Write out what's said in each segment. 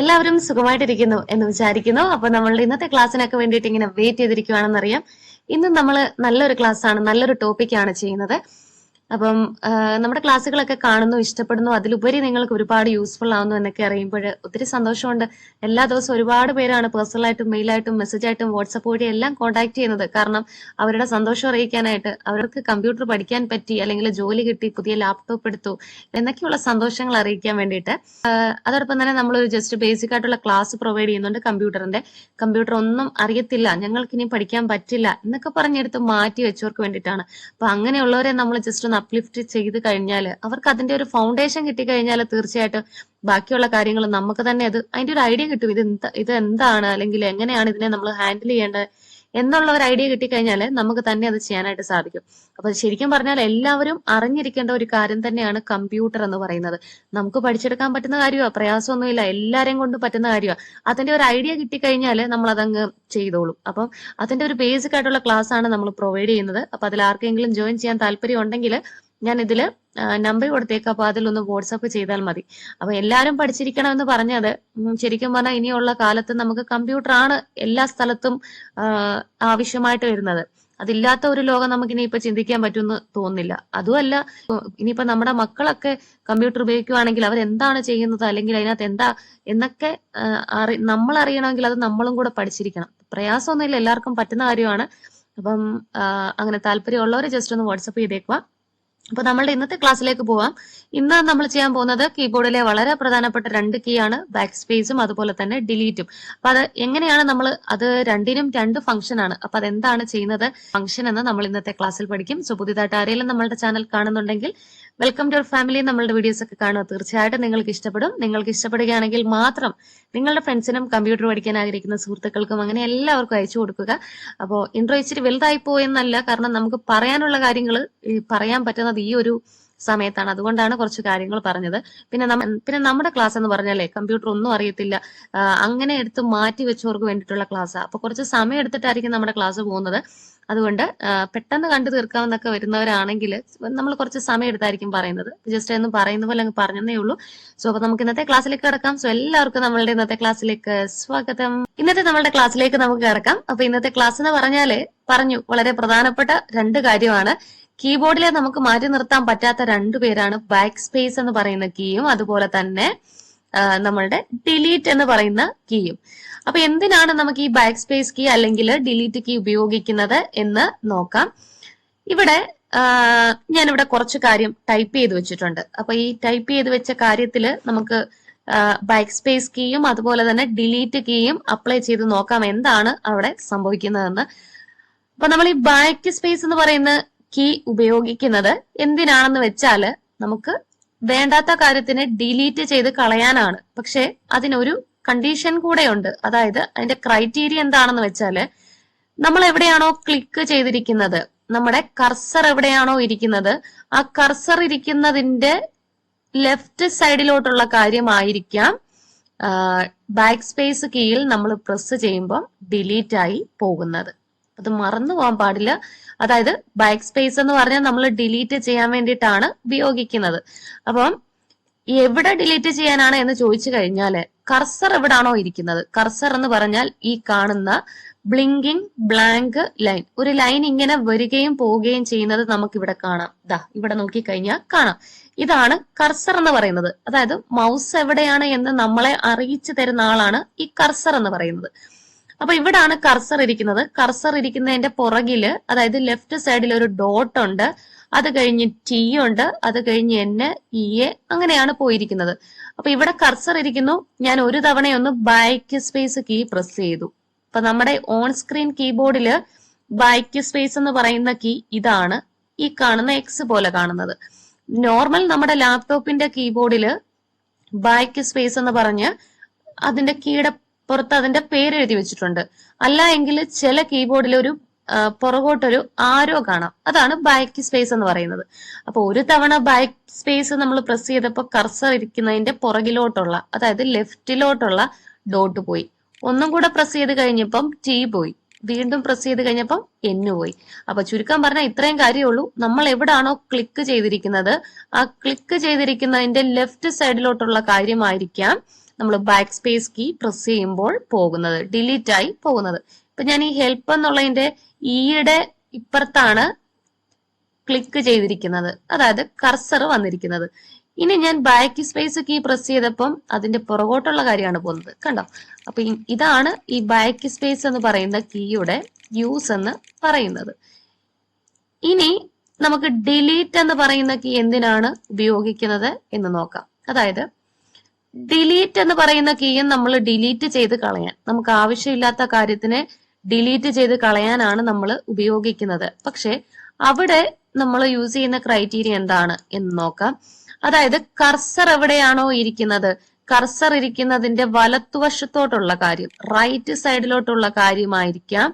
എല്ലാവരും സുഖമായിട്ടിരിക്കുന്നു എന്ന് വിചാരിക്കുന്നു. അപ്പൊ നമ്മളുടെ ഇന്നത്തെ ക്ലാസ്സിനൊക്കെ വേണ്ടിയിട്ട് ഇങ്ങനെ വെയിറ്റ് ചെയ്തിരിക്കുവാണെന്നറിയാം. ഇന്ന് നമ്മൾ നല്ലൊരു ക്ലാസ് ആണ് നല്ലൊരു ടോപ്പിക്കാണ് ചെയ്യുന്നത്. അപ്പം നമ്മുടെ ക്ലാസ്സുകളൊക്കെ കാണുന്നു ഇഷ്ടപ്പെടുന്നു അതിലുപരി നിങ്ങൾക്ക് ഒരുപാട് യൂസ്ഫുൾ ആവുന്നു എന്നൊക്കെ അറിയുമ്പോൾ ഒത്തിരി സന്തോഷമുണ്ട്. എല്ലാ ദിവസവും ഒരുപാട് പേരാണ് പേഴ്സണലായിട്ടും മെയിലായിട്ടും മെസ്സേജായിട്ടും വാട്സപ്പ് വഴി എല്ലാം കോൺടാക്ട് ചെയ്യുന്നത്. കാരണം അവരുടെ സന്തോഷം അറിയിക്കാനായിട്ട് അവർക്ക് കമ്പ്യൂട്ടർ പഠിക്കാൻ പറ്റി അല്ലെങ്കിൽ ജോലി കിട്ടി പുതിയ ലാപ്ടോപ്പ് എടുത്തു എന്നൊക്കെയുള്ള സന്തോഷങ്ങൾ അറിയിക്കാൻ വേണ്ടിയിട്ട് അതോടൊപ്പം തന്നെ നമ്മളൊരു ജസ്റ്റ് ബേസിക് ആയിട്ടുള്ള ക്ലാസ് പ്രൊവൈഡ് ചെയ്യുന്നുണ്ട് കമ്പ്യൂട്ടറിന്റെ കമ്പ്യൂട്ടർ ഒന്നും അറിയത്തില്ല ഞങ്ങൾക്ക് ഇനി പഠിക്കാൻ പറ്റില്ല എന്നൊക്കെ പറഞ്ഞെടുത്ത് മാറ്റി വെച്ചവർക്ക് വേണ്ടിയിട്ടാണ്. അപ്പൊ അങ്ങനെയുള്ളവരെ നമ്മൾ ജസ്റ്റ് അപ്ലിഫ്റ്റ് ചെയ്ത് കഴിഞ്ഞാൽ അവർക്ക് അതിന്റെ ഒരു ഫൗണ്ടേഷൻ കിട്ടിക്കഴിഞ്ഞാൽ തീർച്ചയായിട്ടും ബാക്കിയുള്ള കാര്യങ്ങൾ നമുക്ക് തന്നെ അത് അതിന്റെ ഒരു ഐഡിയ കിട്ടും. ഇത് എന്താ ഇത് എന്താണ്? അല്ലെങ്കിൽ എങ്ങനെയാണ് ഇതിനെ നമ്മൾ ഹാൻഡിൽ ചെയ്യേണ്ടത്? എന്നുള്ള ഒരു ഐഡിയ കിട്ടിക്കഴിഞ്ഞാൽ നമുക്ക് തന്നെ അത് ചെയ്യാനായിട്ട് സാധിക്കും. അപ്പൊ ശരിക്കും പറഞ്ഞാൽ എല്ലാവരും അറിഞ്ഞിരിക്കേണ്ട ഒരു കാര്യം തന്നെയാണ് കമ്പ്യൂട്ടർ എന്ന് പറയുന്നത്. നമുക്ക് പഠിച്ചെടുക്കാൻ പറ്റുന്ന കാര്യമാണ് പ്രയാസമൊന്നുമില്ല എല്ലാരെയും കൊണ്ട് പറ്റുന്ന കാര്യമാണ് അതിന്റെ ഒരു ഐഡിയ കിട്ടിക്കഴിഞ്ഞാൽ നമ്മൾ അതങ്ങ് ചെയ്തോളും. അപ്പം അതിന്റെ ഒരു ബേസിക് ആയിട്ടുള്ള ക്ലാസ് ആണ് നമ്മൾ പ്രൊവൈഡ് ചെയ്യുന്നത്. അപ്പൊ അതിൽ ആർക്കെങ്കിലും ജോയിൻ ചെയ്യാൻ താല്പര്യം ഉണ്ടെങ്കിൽ ഞാൻ ഇതിൽ നമ്പർ കൊടുത്തേക്കാം. അപ്പൊ അതിലൊന്ന് വാട്സപ്പ് ചെയ്താൽ മതി. അപ്പൊ എല്ലാവരും പഠിച്ചിരിക്കണം എന്ന് പറഞ്ഞത് ശരിക്കും പറഞ്ഞാൽ ഇനിയുള്ള കാലത്ത് നമുക്ക് കമ്പ്യൂട്ടർ ആണ് എല്ലാ സ്ഥലത്തും ആവശ്യമായിട്ട് വരുന്നത്. അതില്ലാത്ത ഒരു ലോകം നമുക്ക് ഇനി ഇപ്പൊ ചിന്തിക്കാൻ പറ്റുമെന്ന് തോന്നുന്നില്ല. അതുമല്ല ഇനിയിപ്പോ നമ്മുടെ മക്കളൊക്കെ കമ്പ്യൂട്ടർ ഉപയോഗിക്കുവാണെങ്കിൽ അവർ എന്താണ് ചെയ്യുന്നത്? അല്ലെങ്കിൽ അതിനകത്ത് എന്താ? എന്നൊക്കെ അറി നമ്മൾ അറിയണമെങ്കിൽ അത് നമ്മളും കൂടെ പഠിച്ചിരിക്കണം. പ്രയാസമൊന്നുമില്ല എല്ലാവർക്കും പറ്റുന്ന കാര്യമാണ്. അപ്പം അങ്ങനെ താല്പര്യമുള്ളവർ ജസ്റ്റ് ഒന്ന് വാട്സപ്പ് ചെയ്തേക്കുക അപ്പൊ നമ്മളുടെ ഇന്നത്തെ ക്ലാസ്സിലേക്ക് പോവാം. ഇന്ന് നമ്മൾ ചെയ്യാൻ പോകുന്നത് കീബോർഡിലെ വളരെ പ്രധാനപ്പെട്ട രണ്ട് കീ ആണ് ബാക്ക് സ്പേസും അതുപോലെ തന്നെ ഡിലീറ്റും. അപ്പൊ അത് എങ്ങനെയാണ് നമ്മൾ അത് രണ്ടിനും രണ്ട് ഫംഗ്ഷൻ ആണ്. അപ്പൊ അതെന്താണ് ചെയ്യുന്നത്? ഫംഗ്ഷൻ എന്ന് നമ്മൾ ഇന്നത്തെ ക്ലാസ്സിൽ പഠിക്കും. സോ പുതിയതായിട്ട് ആരെങ്കിലും നമ്മളുടെ ചാനൽ കാണുന്നുണ്ടെങ്കിൽ വെൽക്കം ടു ഫാമിലി നമ്മളുടെ വീഡിയോസ് ഒക്കെ കാണുക. തീർച്ചയായിട്ടും നിങ്ങൾക്ക് ഇഷ്ടപ്പെടും. നിങ്ങൾക്ക് ഇഷ്ടപ്പെടുകയാണെങ്കിൽ മാത്രം നിങ്ങളുടെ ഫ്രണ്ട്സിനും കമ്പ്യൂട്ടർ പഠിക്കാൻ ആഗ്രഹിക്കുന്ന സുഹൃത്തുക്കൾക്കും അങ്ങനെ എല്ലാവർക്കും അയച്ചു കൊടുക്കുക. അപ്പോൾ ഇൻട്രോ ഇച്ചിരി വലുതായി പോയെന്നല്ല. കാരണം നമുക്ക് പറയാനുള്ള കാര്യങ്ങൾ പറയാൻ പറ്റുന്നത് ഈ ഒരു സമയത്താണ്. അതുകൊണ്ടാണ് കുറച്ച് കാര്യങ്ങൾ പറഞ്ഞത്. പിന്നെ പിന്നെ നമ്മുടെ ക്ലാസ് എന്ന് പറഞ്ഞാലേ കമ്പ്യൂട്ടർ ഒന്നും അറിയത്തില്ല. അങ്ങനെ എടുത്ത് മാറ്റി വെച്ചവർക്ക് വേണ്ടിയിട്ടുള്ള ക്ലാസ്സാണ് അപ്പൊ കുറച്ച് സമയം എടുത്തിട്ടായിരിക്കും നമ്മുടെ ക്ലാസ് പോകുന്നത്. അതുകൊണ്ട് പെട്ടെന്ന് കണ്ടു തീർക്കാമെന്നൊക്കെ വരുന്നവരാണെങ്കിൽ നമ്മൾ കുറച്ച് സമയം എടുത്തായിരിക്കും പറയുന്നത്. ജസ്റ്റ് എന്ന് പറയുന്ന പോലെ അങ്ങ് പറഞ്ഞതേ ഉള്ളൂ. സോ അപ്പൊ നമുക്ക് ഇന്നത്തെ ക്ലാസ്സിലേക്ക് കിടക്കാം. സോ എല്ലാവർക്കും നമ്മളുടെ ഇന്നത്തെ ക്ലാസ്സിലേക്ക് സ്വാഗതം. ഇന്നത്തെ നമ്മളുടെ ക്ലാസ്സിലേക്ക് നമുക്ക് കിടക്കാം. അപ്പൊ ഇന്നത്തെ ക്ലാസ് എന്ന് പറഞ്ഞാൽ പറഞ്ഞു വളരെ പ്രധാനപ്പെട്ട രണ്ട് കാര്യമാണ്. കീബോർഡിലെ നമുക്ക് മാറ്റി നിർത്താൻ പറ്റാത്ത രണ്ടു പേരാണ് ബാക്ക് സ്പേസ് എന്ന് പറയുന്ന കീയും അതുപോലെ തന്നെ നമ്മളുടെ ഡിലീറ്റ് എന്ന് പറയുന്ന കീയും. അപ്പൊ എന്തിനാണ് നമുക്ക് ഈ ബാക്ക് സ്പേസ് കീ അല്ലെങ്കിൽ ഡിലീറ്റ് കീ ഉപയോഗിക്കുന്നത് എന്ന് നോക്കാം. ഇവിടെ ഞാനിവിടെ കുറച്ച് കാര്യം ടൈപ്പ് ചെയ്ത് വെച്ചിട്ടുണ്ട്. അപ്പൊ ഈ ടൈപ്പ് ചെയ്ത് വെച്ച കാര്യത്തിൽ നമുക്ക് ബാക്ക് സ്പേസ് കീയും അതുപോലെ തന്നെ ഡിലീറ്റ് കീയും അപ്ലൈ ചെയ്ത് നോക്കാം. എന്താണ് അവിടെ സംഭവിക്കുന്നതെന്ന്. അപ്പൊ നമ്മൾ ഈ ബാക്ക് സ്പേസ് എന്ന് പറയുന്ന കീ ഉപയോഗിക്കുന്നത് എന്തിനാണെന്ന് വെച്ചാൽ നമുക്ക് വേണ്ടാത്ത കാര്യത്തിനെ ഡിലീറ്റ് ചെയ്ത് കളയാനാണ്. പക്ഷെ അതിനൊരു കണ്ടീഷൻ കൂടെയുണ്ട്. അതായത് അതിന്റെ ക്രൈറ്റീരിയ എന്താണെന്ന് വെച്ചാൽ നമ്മൾ എവിടെയാണോ ക്ലിക്ക് ചെയ്തിരിക്കുന്നത് നമ്മുടെ കർസർ എവിടെയാണോ ഇരിക്കുന്നത് ആ കർസർ ഇരിക്കുന്നതിന്റെ ലെഫ്റ്റ് സൈഡിലോട്ടുള്ള കാര്യമായിരിക്കാം ബാക്ക് സ്പേസ് കീയിൽ നമ്മൾ പ്രസ് ചെയ്യുമ്പോൾ ഡിലീറ്റ് ആയി പോകുന്നത്. അത് മറന്നു പോകാൻ പാടില്ല. അതായത് ബാക്ക് സ്പേസ് എന്ന് പറഞ്ഞാൽ നമ്മൾ ഡിലീറ്റ് ചെയ്യാൻ വേണ്ടിയിട്ടാണ് ഉപയോഗിക്കുന്നത്. അപ്പം എവിടെ ഡിലീറ്റ് ചെയ്യാനാണ് എന്ന് ചോദിച്ചു കഴിഞ്ഞാൽ കർസർ എവിടാണോ ഇരിക്കുന്നത്. കർസർ എന്ന് പറഞ്ഞാൽ ഈ കാണുന്ന ബ്ലിങ്കിങ് ബ്ലാങ്ക് ലൈൻ ഒരു ലൈൻ ഇങ്ങനെ വരികയും പോവുകയും ചെയ്യുന്നത് നമുക്ക് ഇവിടെ കാണാം. ദാ ഇവിടെ നോക്കി കഴിഞ്ഞാൽ കാണാം. ഇതാണ് കർസർ എന്ന് പറയുന്നത്. അതായത് മൗസ് എവിടെയാണ് എന്ന് നമ്മളെ അറിയിച്ചു തരുന്ന ആളാണ് ഈ കർസർ എന്ന് പറയുന്നത്. അപ്പൊ ഇവിടാണ് കർസർ ഇരിക്കുന്നത്. കർസർ ഇരിക്കുന്നതിന്റെ പുറകിൽ അതായത് ലെഫ്റ്റ് സൈഡിൽ ഒരു ഡോട്ട് ഉണ്ട്. അത് കഴിഞ്ഞ് ടി ഉണ്ട്. അത് കഴിഞ്ഞ് എൻ ഇ എ അങ്ങനെയാണ് പോയിരിക്കുന്നത്. അപ്പൊ ഇവിടെ കർസർ ഇരിക്കുന്നു. ഞാൻ ഒരു തവണയൊന്ന് ബാക്ക് സ്പേസ് കീ പ്രസ് ചെയ്തു. അപ്പൊ നമ്മുടെ ഓൺ സ്ക്രീൻ കീബോർഡിൽ ബാക്ക് സ്പേസ് എന്ന് പറയുന്ന കീ ഇതാണ്. ഈ കാണുന്ന എക്സ് പോലെ കാണുന്നത്. നോർമൽ നമ്മുടെ ലാപ്ടോപ്പിന്റെ കീബോർഡിൽ ബാക്ക് സ്പേസ് എന്ന് പറഞ്ഞ് അതിന്റെ കീയുടെ പുറത്ത് അതിന്റെ പേര് എഴുതി വെച്ചിട്ടുണ്ട്. അല്ല എങ്കിൽ ചില കീബോർഡിൽ ഒരു പുറകോട്ടൊരു ആരോ കാണാം. അതാണ് ബാക്ക് സ്പേസ് എന്ന് പറയുന്നത്. അപ്പൊ ഒരു തവണ ബാക്ക് സ്പേസ് നമ്മൾ പ്രസ് ചെയ്തപ്പോൾ കർസർ ഇരിക്കുന്നതിന്റെ പുറകിലോട്ടുള്ള അതായത് ലെഫ്റ്റിലോട്ടുള്ള ഡോട്ട് പോയി. ഒന്നും കൂടെ പ്രസ് ചെയ്ത് കഴിഞ്ഞപ്പം ടി പോയി. വീണ്ടും പ്രസ് ചെയ്ത് കഴിഞ്ഞപ്പം എന്ന് പോയി. അപ്പൊ ചുരുക്കം പറഞ്ഞാൽ ഇത്രയും കാര്യമുള്ളൂ. നമ്മൾ എവിടാണോ ക്ലിക്ക് ചെയ്തിരിക്കുന്നത് ആ ക്ലിക്ക് ചെയ്തിരിക്കുന്നതിന്റെ ലെഫ്റ്റ് സൈഡിലോട്ടുള്ള കാര്യമായിരിക്കാം. നമ്മൾ ബാക്ക് സ്പേസ് കീ പ്രസ് ചെയ്യുമ്പോൾ പോകുന്നത് ഡിലീറ്റ് ആയി പോകുന്നത്. ഇപ്പൊ ഞാൻ ഈ ഹെൽപ്പ് എന്നുള്ളതിന്റെ ഈയുടെ ഇപ്പുറത്താണ് ക്ലിക്ക് ചെയ്തിരിക്കുന്നത്. അതായത് കർസർ വന്നിരിക്കുന്നത്. ഇനി ഞാൻ ബാക്ക് സ്പേസ് കീ പ്രസ് ചെയ്തപ്പം അതിന്റെ പുറകോട്ടുള്ള കാര്യമാണ് പോകുന്നത്. കണ്ടോ? അപ്പൊ ഇതാണ് ഈ ബാക്ക് സ്പേസ് എന്ന് പറയുന്ന കീയുടെ യൂസ് എന്ന് പറയുന്നത്. ഇനി നമുക്ക് ഡിലീറ്റ് എന്ന് പറയുന്ന കീ എന്തിനാണ് ഉപയോഗിക്കുന്നത് എന്ന് നോക്കാം. അതായത് ഡിലീറ്റ് എന്ന് പറയുന്ന കീയും നമ്മൾ ഡിലീറ്റ് ചെയ്ത് കളയാൻ നമുക്ക് ആവശ്യമില്ലാത്ത കാര്യത്തിനെ ഡിലീറ്റ് ചെയ്ത് കളയാനാണ് നമ്മൾ ഉപയോഗിക്കുന്നത്. പക്ഷെ അവിടെ നമ്മൾ യൂസ് ചെയ്യുന്ന ക്രൈറ്റീരിയ എന്താണ് എന്ന് നോക്കാം. അതായത് കർസർ എവിടെയാണോ ഇരിക്കുന്നത്? കർസർ ഇരിക്കുന്നതിന്റെ വലത്തുവശത്തോട്ടുള്ള കാര്യം റൈറ്റ് സൈഡിലോട്ടുള്ള കാര്യമായിരിക്കാം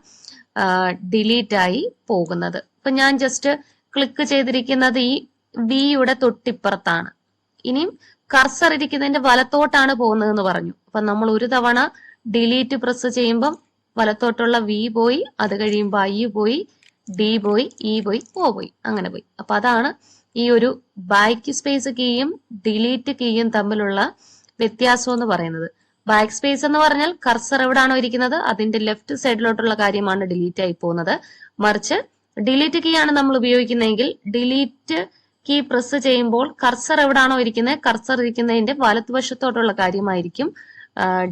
ഡിലീറ്റ് ആയി പോകുന്നത്. ഇപ്പൊ ഞാൻ ജസ്റ്റ് ക്ലിക്ക് ചെയ്തിരിക്കുന്നത് ഈ വിയുടെ തൊട്ടിപ്പുറത്താണ്. ഇനിയും കർസർ ഇരിക്കുന്നതിന്റെ വലത്തോട്ടാണ് പോകുന്നതെന്ന് പറഞ്ഞു. അപ്പൊ നമ്മൾ ഒരു തവണ ഡിലീറ്റ് പ്രസ് ചെയ്യുമ്പം വലത്തോട്ടുള്ള വി പോയി അത് കഴിയുമ്പോൾ ഐ പോയി ഡി പോയി ഇ പോയി ഓ പോയി അങ്ങനെ പോയി. അപ്പൊ അതാണ് ഈ ഒരു ബാക്ക് സ്പേസ് കീയും ഡിലീറ്റ് കീയും തമ്മിലുള്ള വ്യത്യാസം എന്ന് പറയുന്നത്. ബാക്ക് സ്പേസ് എന്ന് പറഞ്ഞാൽ കർസർ എവിടാണോ ഇരിക്കുന്നത്? അതിന്റെ ലെഫ്റ്റ് സൈഡിലോട്ടുള്ള കാര്യമാണ് ഡിലീറ്റ് ആയി പോകുന്നത്. മറിച്ച് ഡിലീറ്റ് കീ ആണ് നമ്മൾ ഉപയോഗിക്കുന്നതെങ്കിൽ ഡിലീറ്റ് കീ പ്രസ് ചെയ്യുമ്പോൾ കർസർ എവിടാണോ ഇരിക്കുന്നത് കർസർ ഇരിക്കുന്നതിന്റെ വലതുവശത്തോട്ടുള്ള കാര്യമായിരിക്കും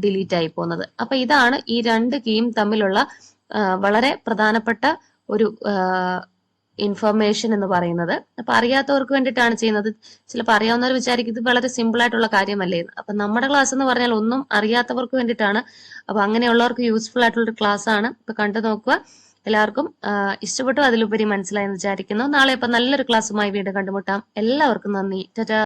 ഡിലീറ്റ് ആയി പോകുന്നത്. അപ്പൊ ഇതാണ് ഈ രണ്ട് കീയും തമ്മിലുള്ള വളരെ പ്രധാനപ്പെട്ട ഒരു ഇൻഫർമേഷൻ എന്ന് പറയുന്നത്. അപ്പൊ അറിയാത്തവർക്ക് വേണ്ടിയിട്ടാണ് ചെയ്യുന്നത്. ചിലപ്പോൾ അറിയാവുന്നവർ വിചാരിക്കും ഇത് വളരെ സിമ്പിൾ ആയിട്ടുള്ള കാര്യമല്ലേ അപ്പൊ നമ്മുടെ ക്ലാസ് എന്ന് പറഞ്ഞാൽ ഒന്നും അറിയാത്തവർക്ക് വേണ്ടിയിട്ടാണ്. അപ്പൊ അങ്ങനെയുള്ളവർക്ക് യൂസ്ഫുൾ ആയിട്ടുള്ള ഒരു ക്ലാസ് ആണ്. ഇപ്പൊ കണ്ടു നോക്കുക. എല്ലാവർക്കും ഇഷ്ടപ്പെട്ടു അതിലുപരി മനസ്സിലായെന്ന് വിചാരിക്കുന്നു. നാളെ ഇപ്പൊ നല്ലൊരു ക്ലാസ്സുമായി വീണ്ടും കണ്ടുമുട്ടാം. എല്ലാവർക്കും നന്ദി. ടാറ്റാ.